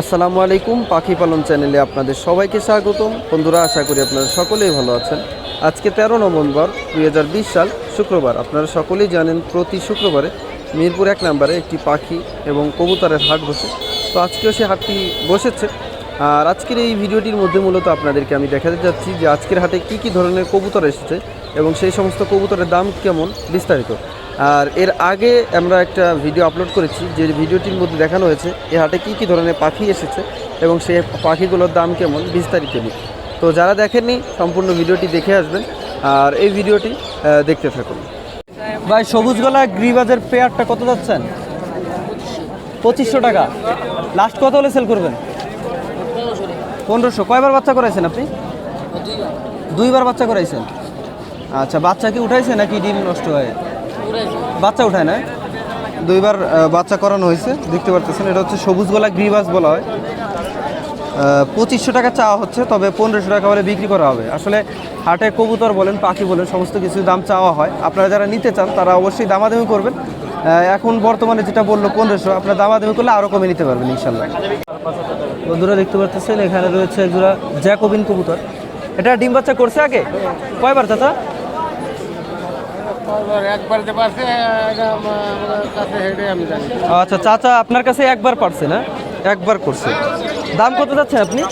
আসসালামু আলাইকুম, পাখি পালন চ্যানেলে আপনাদের সবাইকে স্বাগতম। বন্ধুরা, আশা করি আপনারা সকলেই ভালো আছেন। আজকে তেরো নভেম্বর দুই হাজার বিশ সাল, শুক্রবার। আপনারা সকলেই জানেন প্রতি শুক্রবারে মিরপুর এক নম্বরে একটি পাখি এবং কবুতরের হাট বসে। তো আজকেও সে হাটটি বসেছে। আর আজকের এই ভিডিওটির মধ্যে মূলত আপনাদেরকে আমি দেখাতে যাচ্ছি যে আজকের হাটে কি কি ধরনের কবুতর এসেছে এবং সেই সমস্ত কবুতরের দাম কেমন বিস্তারিত। আর এর আগে আমরা একটা ভিডিও আপলোড করেছি, যে ভিডিওটির মধ্যে দেখানো হয়েছে, এ হাটে কী কী ধরনের পাখি এসেছে এবং সেই পাখিগুলোর দাম কেমন বিস্তারিত নিয়ে। তো যারা দেখেননি, সম্পূর্ণ ভিডিওটি দেখে আসবেন, আর এই ভিডিওটি দেখতে থাকুন। ভাই, সবুজ গলা গ্রিবাজের পেয়ারটা কত যাচ্ছেন? পঁচিশশো টাকা। লাস্ট কত হলে সেল করবেন? পনেরোশো। কয়বার বাচ্চা করাইছেন আপনি? দুইবার বাচ্চা করাইছেন? আচ্ছা বাচ্চা কি উঠাইছে নাকি ডিম নষ্ট হয়? বাচ্চা উঠায় না দুইবার বাচ্চা করানো হয়েছে দেখতে পারতেছেন। এটা হচ্ছে সবুজ গলা গ্রিবাস বলা হয়। পঁচিশশো টাকা চাওয়া হচ্ছে তবে পনেরোশো টাকা বলে বিক্রি করা হবে। আসলে হাটে কবুতর বলেন পাখি বলেন সমস্ত কিছু দাম চাওয়া হয়। আপনারা যারা নিতে চান তারা অবশ্যই দামাদামি করবেন। এখন বর্তমানে যেটা বলল পনেরোশো আপনারা দামাদামি করলে আরও কমে নিতে পারবেন ইনশাল্লাহ। বন্ধুরা দেখতে পাচ্ছেন এখানে রয়েছে একজোড়া জ্যাকোবিন কবুতর। এটা ডিম বাচ্চা করছে আগে? কয়বার চাচা একবার যে পারছে এটা আমার কাছে হেঁটে আমি জানি আচ্ছা চাচা আপনার কাছে একবার পারছে না? একবার করছে। দাম কত যাচ্ছে আপনি।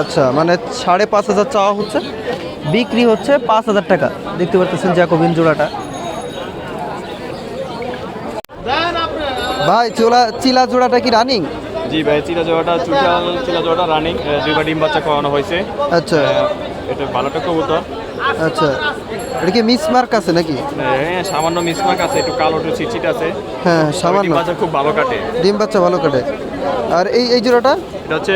আচ্ছা মানে সাড়ে পাঁচ হাজার চাওয়া হচ্ছে। বিক্রি হচ্ছে পাঁচ হাজার টাকা। দেখতে পাচ্ছেন জ্যাকোবিন জোড়াটা। ভাই চোলা চিলা জোড়াটা কি রানিং? জি ভাই চিলা জোড়াটা চুটাল চিলা জোড়াটা রানিং দুইবার ডিম বাচ্চা করানো হয়েছে। আচ্ছা। এটা ভালোটা কবুতর। আচ্ছা। এটা কি মিস মার্ক আছে নাকি? হ্যাঁ সামান্য মিস মার্ক আছে একটু কালো একটু চিটচিট আছে। হ্যাঁ ডিম সামান্য। বাচ্চা খুব ভালো কাটে। ডিম বাচ্চা ভালো কাটে। আর এই এই জোড়াটা? এটা হচ্ছে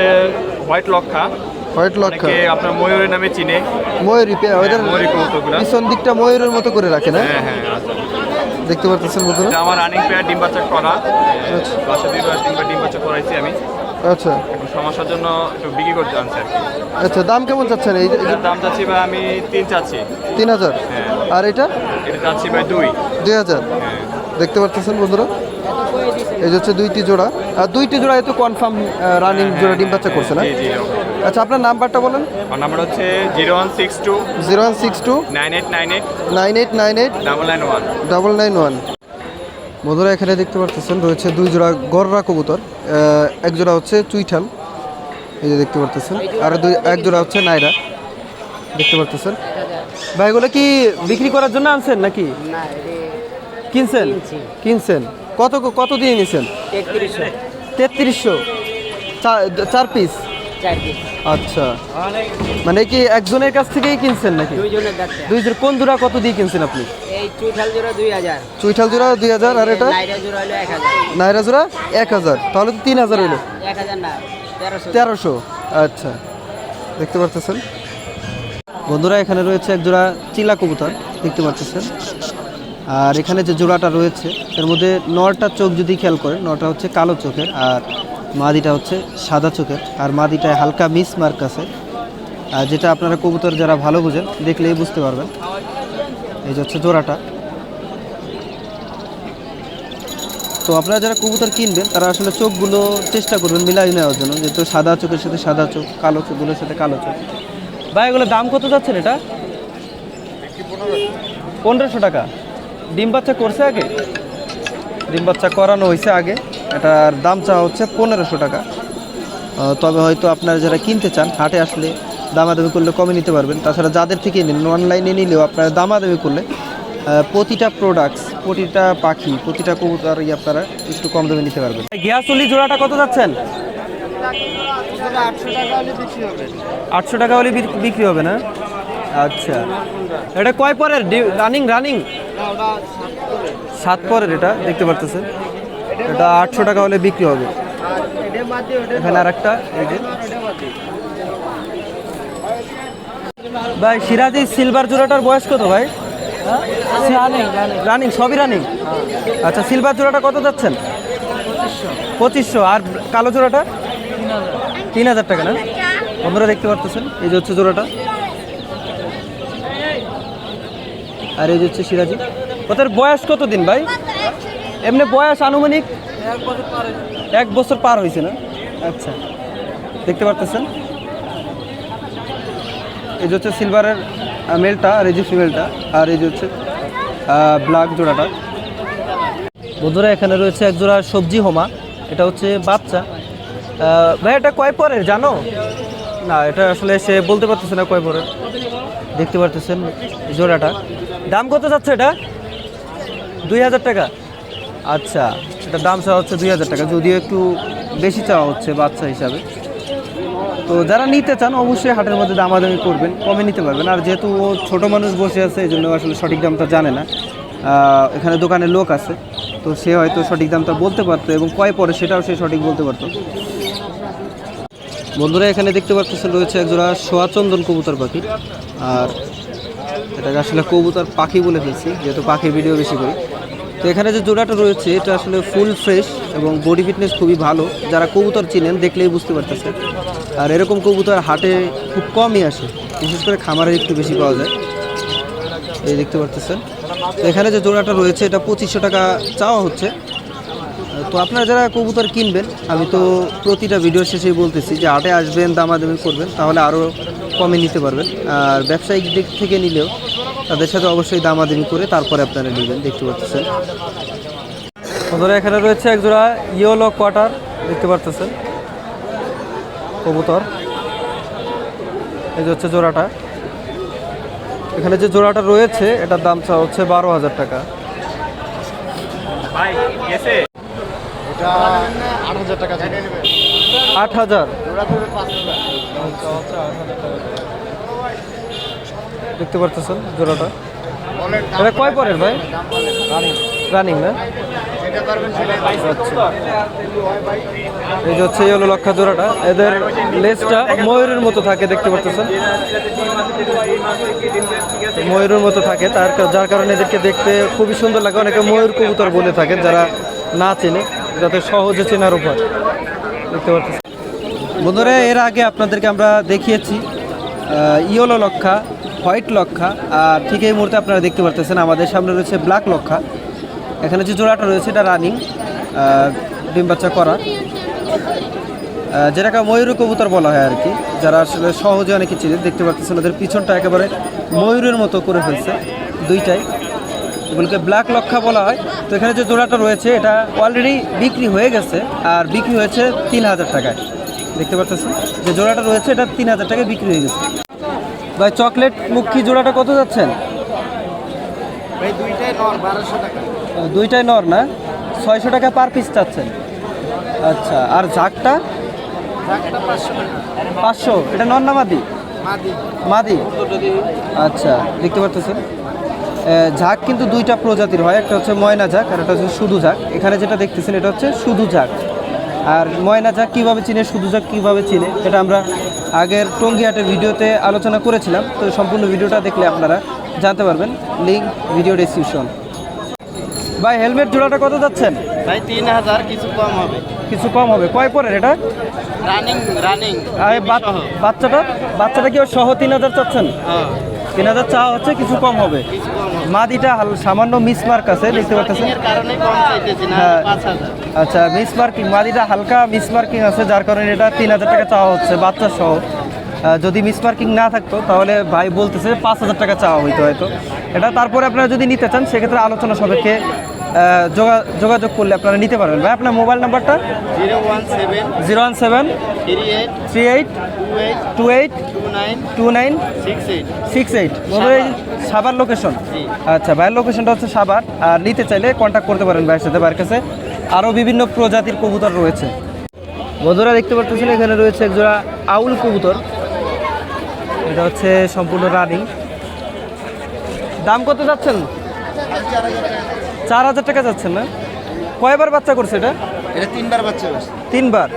হোয়াইট লক্ষা। হোয়াইট লক্ষা। আপনার ময়ূরের নামে চিনে। ময়ূরী পে- ওদের কবুতরগুলা। পিছন দিকটা ময়ূরের মতো করে রাখে না? হ্যাঁ হ্যাঁ আচ্ছা। দেখতে পারতেছেন বন্ধুরা? এটা আমার রানিং পেয়ার ডিম বাচ্চা করা। আচ্ছা। বাসা দুইবার তিনবার ডিম বাচ্চা করাইছি আমি। আচ্ছা। একটু সমস্যার জন্য একটু বিক্রি করতে আনছি আচ্ছা দাম কেমন চাচ্ছেন? এই এটার দাম চাচ্ছি ভাই আমি তিন চাচ্ছি। তিন হাজার? হ্যাঁ। আর এটা? এটা চাচ্ছি ভাই দুই। দুই হাজার? হ্যাঁ। দেখতে পারতেছেন বন্ধুরা? এই যে হচ্ছে দুইটি জোড়া। আর দুইটি জোড়া তো কনফার্ম রানিং জোড়া ডিম বাচ্চা করছে না? জি জি আচ্ছা আপনার নাম্বারটা বলেন। আমার নাম্বার হচ্ছে zero one six two zero one six two nine eight nine eight nine eight nine eight double nine one. Double nine one. বন্ধুরা এখানে দেখতে পারতেছেন রয়েছে দুই জোড়া গররা কবুতর এক জোড়া হচ্ছে চুইঠাল এই যে দেখতে পারতেছেন আর দুই এক জোড়া হচ্ছে নাইরা দেখতে পারতেছেন। ভাই এগুলো কি বিক্রি করার জন্য আনছেন নাকি? কিনছেন? কিনছেন। কত কত দিয়ে নিছেন? তেত্রিশশো। তেত্রিশশো। চার পিস। আচ্ছা। মানে কি একজনের কাছ থেকেই কিনছেন নাকি? দুইজনের জোড়া কোন জোড়া কত দিয়ে কিনছেন আপনি? এই চুইঠাল জোড়া দুই হাজার। চুইঠাল জোড়া দুই হাজার আর এটা? নাইরা জোড়া হলো এক হাজার। নাইরা জোড়া তাহলে তো তিন হাজার হইল না তেরোশো। তেরোশো। আচ্ছা। দেখতে পারতেছেন? বন্ধুরা এখানে রয়েছে এক জোড়া চিলা কবুতর দেখতে পাচ্ছেন আর এখানে যে জোড়াটা রয়েছে এর মধ্যে নটা চোখ যদি খেয়াল করেন নটা হচ্ছে কালো চোখের আর মাদিটা হচ্ছে সাদা চোখের, আর মাদিটায় হালকা মিস মার্ক আছে। আর যেটা আপনারা কবুতর যারা ভালো বুঝেন, দেখলেই বুঝতে পারবেন। এই যে হচ্ছে জোড়াটা। তো আপনারা যারা কবুতর কিনবেন, তারা আসলে চোখগুলো চেষ্টা করবেন মিলাই নেওয়ার জন্য, যেহেতু সাদা চোখের সাথে সাদা চোখ, কালো চোখগুলোর সাথে কালো চোখ। ভাই, এগুলো দাম কত যাচ্ছেন এটা? পনেরোশো টাকা। ডিম বাচ্চা করছে আগে? ডিম বাচ্চা করানো হয়েছে আগে। এটার দাম চাওয়া হচ্ছে পনেরোশো টাকা। তবে হয়তো আপনারা যারা কিনতে চান, হাটে আসলে দামাদামি করলে কমে নিতে পারবেন। তাছাড়া যাদের থেকে নিন অনলাইনে নিলেও আপনারা দামাদামি করলে প্রতিটা প্রোডাক্টস প্রতিটা পাখি, প্রতিটা কবুতরই আপনারা একটু কম দামে নিতে পারবেন। গিয়াসুলি জোড়াটা কত যাচ্ছেন? আটশো টাকা হলে বিক্রি হবে না? আচ্ছা। এটা কয় পরের? রানিং রানিং সাত পরের এটা, দেখতে পারতেছেন। এটা আটশো টাকা হলে বিক্রি হবে। এখানে আর একটা ভাই সিরাজি সিলভার জোড়াটার বয়স কত ভাই? রানিং সবই রানিং আচ্ছা সিলভার জোড়াটা কত যাচ্ছেন? পঁচিশশো। আর কালো জোড়াটা? তিন হাজার টাকা না? বন্ধুরা দেখতে পারতেছেন? এই যে হচ্ছে জোড়াটা। আর এই যে হচ্ছে সিরাজি। ওদের বয়স কত দিন ভাই? এমনি বয়স আনুমানিক এক বছর পার হয়েছে। না? আচ্ছা। দেখতে পারতেছেন? এই যে হচ্ছে সিলভারের মেলটা আর এই যে ফিমেলটা আর এই যে হচ্ছে ব্ল্যাক জোড়াটা। বন্ধুরা এখানে রয়েছে এক জোড়া সবজি হোমা। এটা হচ্ছে বাচ্চা। ভাই এটা কয় পরের জানো? না এটা আসলে সে বলতে পারতেছে না কয় পরের। দেখতে পারতেছেন জোড়াটা। দাম কত যাচ্ছে এটা? দুই হাজার টাকা। আচ্ছা এটা দাম চাওয়া হচ্ছে দুই হাজার টাকা, যদিও একটু বেশি চাওয়া হচ্ছে বাচ্চা হিসাবে। তো যারা নিতে চান, অবশ্যই হাটের মধ্যে দামাদামি করবেন, কমে নিতে পারবেন। আর যেহেতু ও ছোটো মানুষ বসে আছে, এই জন্য আসলে সঠিক দামটা জানে না। এখানে দোকানে লোক আছে, তো সে হয়তো সঠিক দামটা বলতে পারতো এবং কয় পরে সেটাও সে সঠিক বলতে পারতো। বন্ধুরা, এখানে দেখতে পাচ্ছেন রয়েছে একজোড়া সোয়াচন্দন কবুতর পাখি। আর এটাকে আসলে কবুতর পাখি বলে ফেলছি, যেহেতু পাখির ভিডিও বেশি করি। তো এখানে যে জোড়াটা রয়েছে, এটা আসলে ফুল ফ্রেশ এবং বডি ফিটনেস খুবই ভালো। যারা কবুতর চিনেন, দেখলেই বুঝতে পারতেছে আর এরকম কবুতর হাটে খুব কমই আসে, বিশেষ করে খামারে একটু বেশি পাওয়া যায়। এই দেখতে পারতেছেন। তো এখানে যে জোড়াটা রয়েছে, এটা পঁচিশশো টাকা চাওয়া হচ্ছে। তো আপনারা যারা কবুতর কিনবেন, আমি তো প্রতিটা ভিডিও শেষেই বলতেছি যে হাটে আসবেন, দামাদামি করবেন, তাহলে আরও কমে নিতে পারবেন। আর ব্যবসায়িক দিক থেকে নিলেও তাদের সাথে অবশ্যই দামাদামি করে তারপরে আপনারা নেবেন দেখতে পাচ্ছেন। বন্ধুরা এখানে রয়েছে এক জোড়া ইয়েলো কোয়ার্টার দেখতে পারতেছেন? কবুতর। এই যে হচ্ছে জোড়াটা। এখানে যে জোড়াটা রয়েছে এটার দাম চা হচ্ছে বারো হাজার টাকা। আট হাজার টাকা ছিল। আট হাজার জোড়া ধরে পাঁচ হাজার দেখতে পারতেছেন জোড়াটা। এটা কয় পরের ভাই? রানিং, না? আচ্ছা। এই যে হচ্ছে ইয়েলো লক্ষা জোড়াটা, এদের লেজটা ময়ূরের মতো থাকে, দেখতে পারতেছেন? ময়ূরের মতো থাকে, তার যার কারণে এদেরকে দেখতে খুবই সুন্দর লাগে। অনেকে ময়ূর কবুতর বলে থাকেন, যারা না চেনে যাতে সহজে চেনার উপর দেখতে পাচ্ছেন বন্ধুরা, এর আগে আপনাদেরকে আমরা দেখিয়েছি ইয়েলো লক্ষা হোয়াইট লক্ষা। আর ঠিক এই মুহূর্তে আপনারা দেখতে পারতেছেন, আমাদের সামনে রয়েছে ব্ল্যাক লক্ষা। এখানে যে জোড়াটা রয়েছে, এটা রানিং ডিম বাচ্চা করা। যেটাকে ময়ূর কবুতর বলা হয় আর কি। যারা আসলে সহজে অনেকে চিনে, দেখতে পাচ্ছেন ওদের পিছনটা একেবারে ময়ূরের মতো করে ফেলছে, দুইটাই। এগুলোকে ব্ল্যাক লক্ষা বলা হয়। তো এখানে যে জোড়াটা রয়েছে, এটা অলরেডি বিক্রি হয়ে গেছে, আর বিক্রি হয়েছে তিন হাজার টাকায়। দেখতে পাচ্ছেন যে জোড়াটা রয়েছে, এটা তিন হাজার টাকায় বিক্রি হয়ে গেছে। ভাই চকলেট মুখী জোড়াটা কত যাচ্ছেন? দুইটাই নর না? ছয়শো টাকা পার পিস চাচ্ছেন। আচ্ছা আর ঝাকটা? পাঁচশো এটা নর না মাদি? মাদি। আচ্ছা দেখতে পারতেছেন। ঝাঁক কিন্তু দুইটা প্রজাতির হয় একটা হচ্ছে ময়না ঝাঁক আর একটা হচ্ছে শুধু ঝাঁক। এখানে যেটা দেখতেছেন এটা হচ্ছে শুধু ঝাঁক। আর ময়না ঝাঁক কীভাবে চিনে শুধু ঝাঁক কীভাবে চিনে এটা আমরা আগের টঙ্গিহাটের ভিডিওতে আলোচনা করেছিলাম। তো সম্পূর্ণ ভিডিওটা দেখলে আপনারা জানতে পারবেন। লিঙ্ক ভিডিও ডিসক্রিপশন ভাই হেলমেট জোড়াটা কত যাচ্ছেন? ভাই তিন হাজার কিছু কম হবে। কিছু কম হবে। কয় পরের এটা? রানিং রানিং আর বাচ্চাটা? বাচ্চাটা কি সহ তিন হাজার চাচ্ছেন? হ্যাঁ। তিন হাজার চাওয়া হচ্ছে কিছু কম হবে। মাদিটা সামান্য মিসমার্ক আছে দেখতে পাচ্ছেন? হ্যাঁ। আচ্ছা মিসমার্কিং মাদিটা হালকা মিসমার্কিং আছে যার কারণে এটা তিন হাজার টাকা চাওয়া হচ্ছে বাচ্চা সহ। যদি মিসমার্কিং না থাকতো তাহলে ভাই বলতেছে পাঁচ হাজার টাকা চাওয়া হইতো হয়তো। এটা তারপরে আপনারা যদি নিতে চান সেক্ষেত্রে আলোচনা সাপেক্ষে যোগা- যোগাযোগ করলে আপনারা নিতে পারবেন। ভাই আপনার মোবাইল নাম্বারটা? Zero one seven zero one seven three eight two eight two nine two nine six eight. Six eight Savar location আচ্ছা ভাইয়ের লোকেশনটা হচ্ছে সাবার আর নিতে চাইলে কন্ট্যাক্ট করতে পারেন ভাইয়ের সাথে ভাইয়ের কাছে। আরও বিভিন্ন প্রজাতির কবুতর রয়েছে। বন্ধুরা দেখতে পাচ্ছেন এখানে রয়েছে একজোড়া আউল কবুতর। এটা হচ্ছে সম্পূর্ণ রানিং দাম কত যাচ্ছেন? চার হাজার টাকা যাচ্ছেন না। কয়বার বাচ্চা করছে এটা? এটা তিনবার বাচ্চা হয়েছে তিনবার?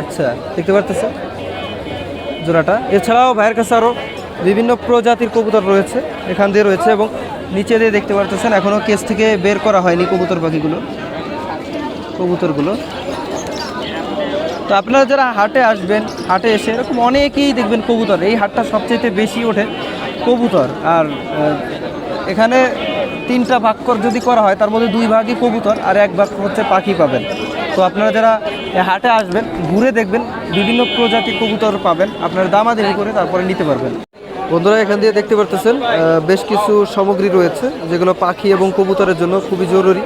আচ্ছা দেখতে পারতেছেন জোড়াটা। এছাড়াও ভাইয়ের কাছে আরও বিভিন্ন প্রজাতির কবুতর রয়েছে এখান দিয়ে রয়েছে এবং নিচে দিয়ে দেখতে পারতেছেন এখনও কেস থেকে বের করা হয়নি কবুতর পাখিগুলো কবুতরগুলো। তো আপনারা যারা হাটে আসবেন হাটে এসে এরকম অনেকেই দেখবেন কবুতর এই হাটটা সবচেয়ে বেশি ওঠে কবুতর। আর এখানে তিনটা ভাগ যদি করা হয়, তার মধ্যে দুই ভাগই কবুতর আর এক ভাগ হচ্ছে পাখি পাবেন। তো আপনারা যারা হাটে আসবেন, ঘুরে দেখবেন, বিভিন্ন প্রজাতির কবুতর পাবেন, আপনারা দামাদামি করে তারপরে নিতে পারবেন। বন্ধুরা, এখান দিয়ে দেখতে পারতেছেন বেশ কিছু সামগ্রী রয়েছে, যেগুলো পাখি এবং কবুতরের জন্য খুবই জরুরি।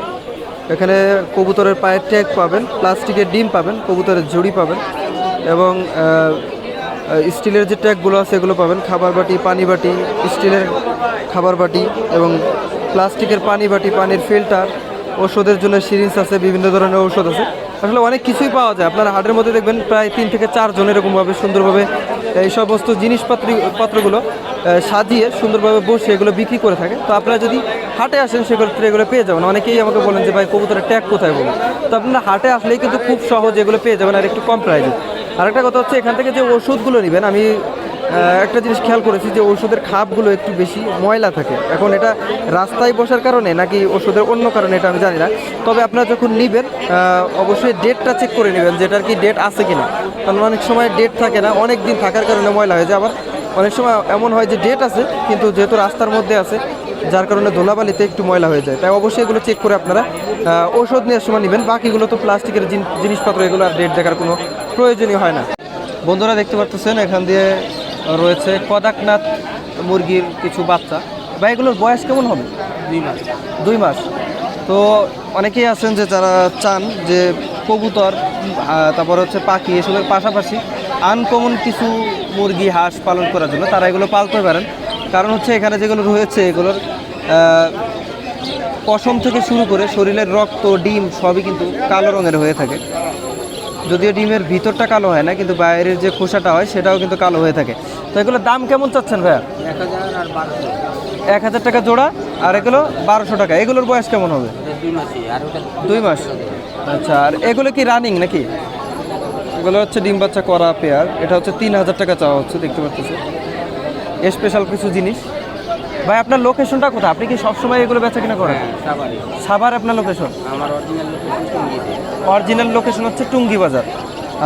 এখানে কবুতরের পায়ের ট্যাগ পাবেন, প্লাস্টিকের ডিম পাবেন, কবুতরের ঝুড়ি পাবেন এবং স্টিলের যে ট্যাগগুলো আছে, এগুলো পাবেন, খাবার বাটি, পানি বাটি, স্টিলের খাবার বাটি এবং প্লাস্টিকের পানি বাটি পানির ফিল্টার, ওষুধের জন্য সিরিঞ্জ আছে, বিভিন্ন ধরনের ঔষধ আছে। আসলে অনেক কিছুই পাওয়া যায়। আপনার হাটের মধ্যে দেখবেন প্রায় তিন থেকে চারজন এরকমভাবে সুন্দরভাবে এই সমস্ত জিনিসপত্র, পত্রগুলো সাজিয়ে সুন্দরভাবে বসে এগুলো বিক্রি করে থাকে। তো আপনারা যদি হাটে আসেন সেক্ষেত্রে এগুলো পেয়ে যাবেন। অনেকেই আমাকে বলেন যে, ভাই, কবুতরের ট্যাগ কোথায় বলুন? তো আপনারা হাটে আসলেই কিন্তু খুব সহজ এগুলো পেয়ে যাবেন আর একটু কম প্রাইজে আরেকটা কথা হচ্ছে, এখান থেকে যে ওষুধগুলো নেবেন, আমি একটা জিনিস খেয়াল করেছি যে ওষুধের খাপগুলো একটু বেশি ময়লা থাকে। এখন এটা রাস্তায় বসার কারণে নাকি ওষুধের অন্য কারণে এটা আমি জানি না। তবে আপনারা যখন নেবেন অবশ্যই ডেটটা চেক করে নেবেন যেটার কি ডেট আছে কিনা। কারণ অনেক সময় ডেট থাকে না, অনেক দিন থাকার কারণে ময়লা হয়ে যায়। আবার অনেক সময় এমন হয় যে ডেট আছে, কিন্তু যেহেতু রাস্তার মধ্যে আছে, যার কারণে ধুলাবালিতে একটু ময়লা হয়ে যায়। তাই অবশ্যই এগুলো চেক করে আপনারা ওষুধ নেওয়ার সময় নেবেন। বাকিগুলো তো প্লাস্টিকের জিনিসপত্র, এগুলো আর ডেট দেখার কোনো প্রয়োজনই হয় না। বন্ধুরা দেখতে পাচ্ছেন এখান দিয়ে রয়েছে কদাকনাথ মুরগির কিছু বাচ্চা। বা এগুলোর বয়স কেমন হবে? দুই মাস। দুই মাস। তো অনেকেই আছেন যে যারা চান যে কবুতর তারপর হচ্ছে পাখি এসবের পাশাপাশি আনকমন কিছু মুরগি হাঁস পালন করার জন্য তারা এগুলো পালতে পারেন। কারণ হচ্ছে এখানে যেগুলো রয়েছে এগুলোর পশম থেকে শুরু করে শরীরের রক্ত ডিম সবই কিন্তু কালো রঙের হয়ে থাকে। যদিও ডিমের ভিতরটা কালো হয় না, কিন্তু বাইরের যে খোসাটা হয় সেটাও কিন্তু কালো হয়ে থাকে। তো এগুলোর দাম কেমন চাচ্ছেন ভাইয়া? এক হাজার টাকা জোড়া, আর এগুলো বারোশো টাকা। এগুলোর বয়স কেমন হবে? দুই মাস। আচ্ছা আর এগুলো কি রানিং নাকি? এগুলো হচ্ছে ডিম বাচ্চা করা পেয়ার। এটা হচ্ছে তিন হাজার টাকা চাওয়া হচ্ছে, দেখতে পাচ্ছি স্পেশাল কিছু জিনিস। ভাই আপনার লোকেশনটা কোথায়? আপনি কি সবসময় এগুলো বেচা কিনা করেন? সাবারি সাভার। আপনার লোকেশন আমার অরিজিনাল লোকেশন টঙ্গিতে। অরিজিনাল লোকেশন হচ্ছে টুঙ্গি বাজার।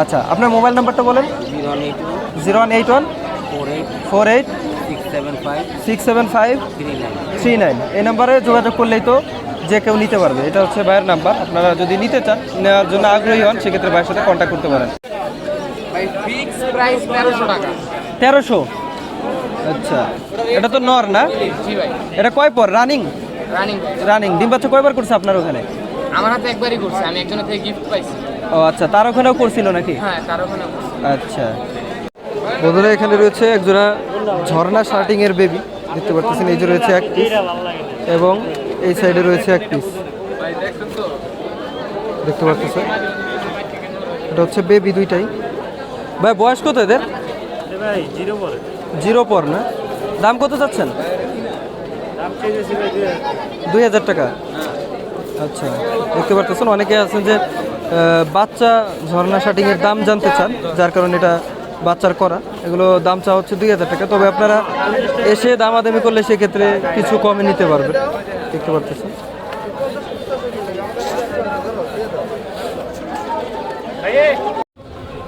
আচ্ছা আপনার মোবাইল নাম্বারটা বলেন। Zero one eight one. Zero one eight four eight. Six seven five. Six seven five. Three nine. এই নাম্বারে যোগাযোগ করলেই তো যে কেউ নিতে পারবে। এটা হচ্ছে ভাইয়ের নাম্বার আপনারা যদি নিতে চান নেওয়ার জন্য আগ্রহী হন সেক্ষেত্রে ভাইয়ের সাথে কন্ট্যাক্ট করতে পারেন। ভাই তেরোশো টাকা। তেরোশো? আচ্ছা। এটা তো নর না? জি ভাই এটা কয় পর? রানিং রানিং রানিং ডিম বাচ্চা কয়বার করছে আপনার ওখানে? আমার হাতে একবারই করছে আমি একজনের থেকে গিফট পাইছি। ও আচ্ছা। তার ওখানেও করছিল নাকি? হ্যাঁ তার ওখানে আচ্ছা। বন্ধুরা এখানে রয়েছে একজোড়া ঝর্ণা শার্টিং এর বেবি দেখতে পাচ্ছেন এই যে রয়েছে এক পিস এবং এই সাইডে রয়েছে এক পিস ভাই দেখতে পাচ্ছেন এটা হচ্ছে বেবি দুইটাই। ভাই বয়স কত এদের? জিরো পর না? দাম কত চাচ্ছেন? দুই হাজার। টাকা? আচ্ছা দেখতে পারতেছেন অনেকে আছেন যে বাচ্চা ঝর্ণা শার্টিংয়ের দাম জানতে চান যার কারণে এটা বাচ্চার করা। এগুলো দাম চা হচ্ছে দুই হাজার টাকা তবে আপনারা এসে দামাদামি করলে সেক্ষেত্রে কিছু কমে নিতে পারবেন। দেখতে পারতেছেন।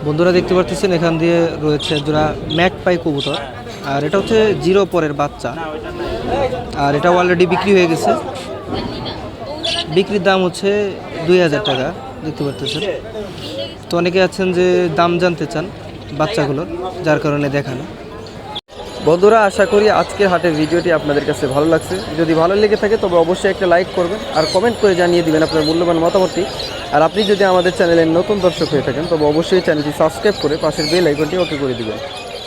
বন্ধুরা দেখতে পাচ্ছেন এখান দিয়ে রয়েছে জোড়া ম্যাক পাই কবুতর। আর এটা হচ্ছে জিরো পরের বাচ্চা। আর এটা অলরেডি বিক্রি হয়ে গেছে। বিক্রির দাম হচ্ছে দুই হাজার টাকা, দেখতে পাচ্ছেন তো অনেকে আছেন যে দাম জানতে চান বাচ্চাগুলোর যার কারণে দেখানো। বন্ধুরা, আশা করি আজকের হাটের ভিডিওটি আপনাদের কাছে ভালো লাগছে। যদি ভালো লেগে থাকে, তবে অবশ্যই একটা লাইক করবেন আর কমেন্ট করে জানিয়ে দিবেন আপনার মূল্যবান মতামতটি। আর আপনি যদি আমাদের চ্যানেলের নতুন দর্শক হয়ে থাকেন, তবে অবশ্যই চ্যানেলটি সাবস্ক্রাইব করে পাশের বেল আইকনটি ওকে করে দিবেন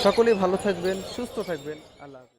সকলেই ভালো থাকবেন, সুস্থ থাকবেন আল্লাহ।